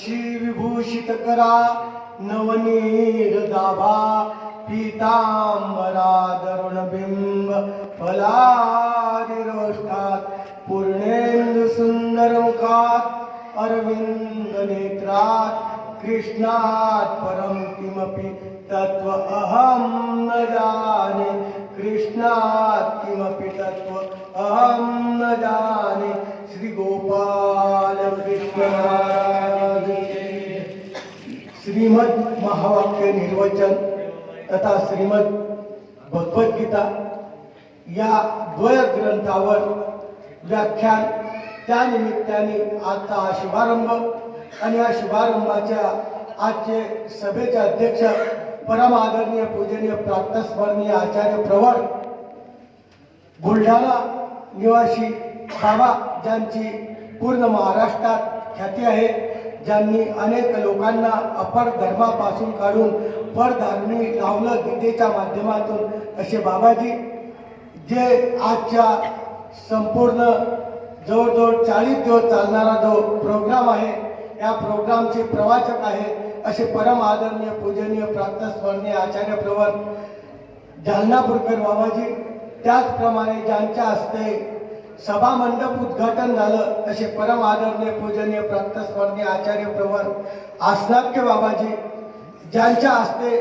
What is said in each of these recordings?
वंशी विभूषित करा नवनीर दाभा पीतांबरा दरुण बिंब फलादिरोष्ठात पूर्णेंदु सुंदर मुखात अरविंद नेत्रात कृष्णात परम किमपि तत्व अहम न जाने कृष्णात किमपि तत्व अहम न जाने श्री गोपाल कृष्ण श्रीमद महावाक्य निर्वचन तथा श्रीमद भगवद्गीता या द्वय ग्रंथावर व्याख्यान त्या निमित्ताने आजचा हा शुभारंभ आणि या शुभारंभाच्या आजचे सभेचे अध्यक्ष परमादरणीय पूजनीय प्राप्तस्मरणीय आचार्य प्रवर बुलढाणा निवासी बाबा ज्यांची पूर्ण महाराष्ट्रात ख्याती आहे. ज्यांनी अनेक लोकांना अपर धर्मापासून काढून परधर्मी लावलं गीतेच्या माध्यमातून असे बाबाजी जे आजच्या संपूर्ण जवळजवळ चाळीस दिवस चालणारा जो प्रोग्राम आहे या प्रोग्रामचे प्रवाचक आहे असे परम आदरणीय पूजनीय प्रांतस्मरणीय आचार्य प्रवर जालनापूरकर बाबाजी त्याचप्रमाणे ज्यांच्या हस्ते सभा मंडप उद्घाटन झालं. असे परम आदरणीय पूजनीय प्राप्तस्मरणीय आचार्य प्रवर आसनाक्य बाबाजी ज्यांच्या हस्ते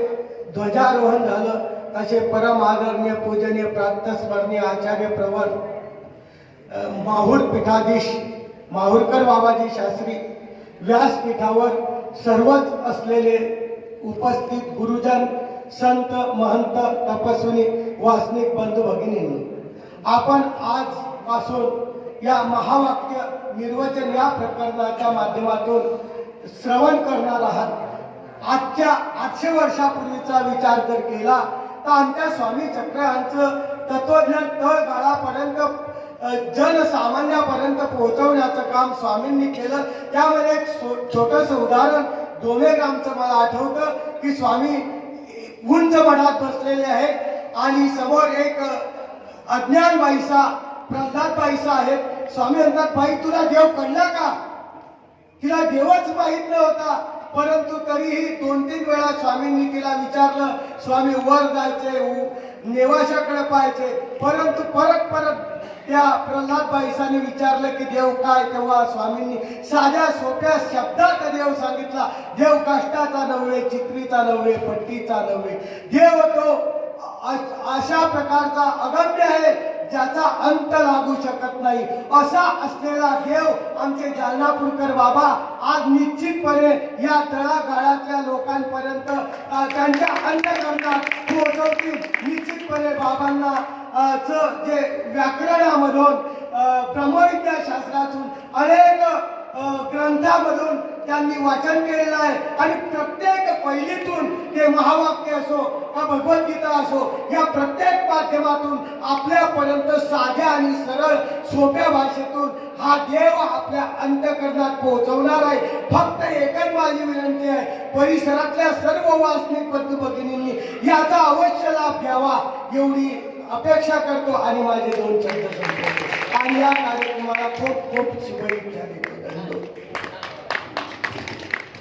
ध्वजारोहण झालं. असे परम आदरणीय पूजनीय प्राप्तस्मरणीय आचार्य प्रवर माहूर पीठाधीश माहूरकर बाबाजी शास्त्री व्यासपीठावर सर्वच असलेले उपस्थित गुरुजन संत महंत तपस्विनी वासनिक बंधू भगिनींनी आपण आजपासून या महावाक्य निर्वचन या प्रकरणाच्या माध्यमातून श्रवण करणार आहात. आजच्या आठशे वर्षापूर्वीचा विचार जर केला तर आमच्या स्वामी चक्रांचं तत्वज्ञान तळगाळापर्यंत जनसामान्यापर्यंत पोहोचवण्याचं काम स्वामींनी केलं. त्यामध्ये एक सो- छोटंसं उदाहरण डोमेग्रामचं मला आठवतं की स्वामी उंच मठात बसलेले आहेत आणि समोर एक अज्ञान बाईसा प्रल्हाद बाईसा आहेत. स्वामी म्हणतात बाई तुला देव कळला का? तिला देवच माहीत नव्हता. परंतु तरीही दोन तीन वेळा स्वामींनी तिला विचारलं स्वामी वर जायचे उ- नेवाशाकडे पाहायचे परंतु परत परत त्या प्रल्हाद बाईसाने विचारलं की देव काय? तेव्हा स्वामींनी साध्या सोप्या शब्दात देव सांगितला देव कष्टाचा नव्हे चित्रीचा नव्हे पट्टीचा नव्हे. देव तो अशा प्रकारचा अगम्य आहे ज्याचा अंत लागू शकत नाही. असा असलेला देव आमचे जालनापूरकर बाबा आज निश्चितपणे या तळागाळातल्या लोकांपर्यंत त्यांच्या अंतकरणात पोहोचवतील. निश्चितपणे बाबांना च जे व्याकरणामधून अ, शास्त्रातून अनेक ग्रंथामधून त्यांनी वाचन केलेलं आहे. आणि प्रत्येक पहिलीतून महावाक्य असो का भगवद्गीता असो या प्रत्येक माध्यमातून आपल्यापर्यंत साध्या आणि सरळ सोप्या भाषेतून हा देव आपल्या अंतकरणात पोहोचवणार आहे. फक्त एकच माझी विनंती आहे परिसरातल्या सर्व वासनिक बंधू भगिनींनी याचा अवश्य लाभ घ्यावा एवढी अपेक्षा करतो आणि माझे दोन शब्द आणि या कार्यक्रमाला खूप खूप शुभेच्छा देतो. धन्यवाद.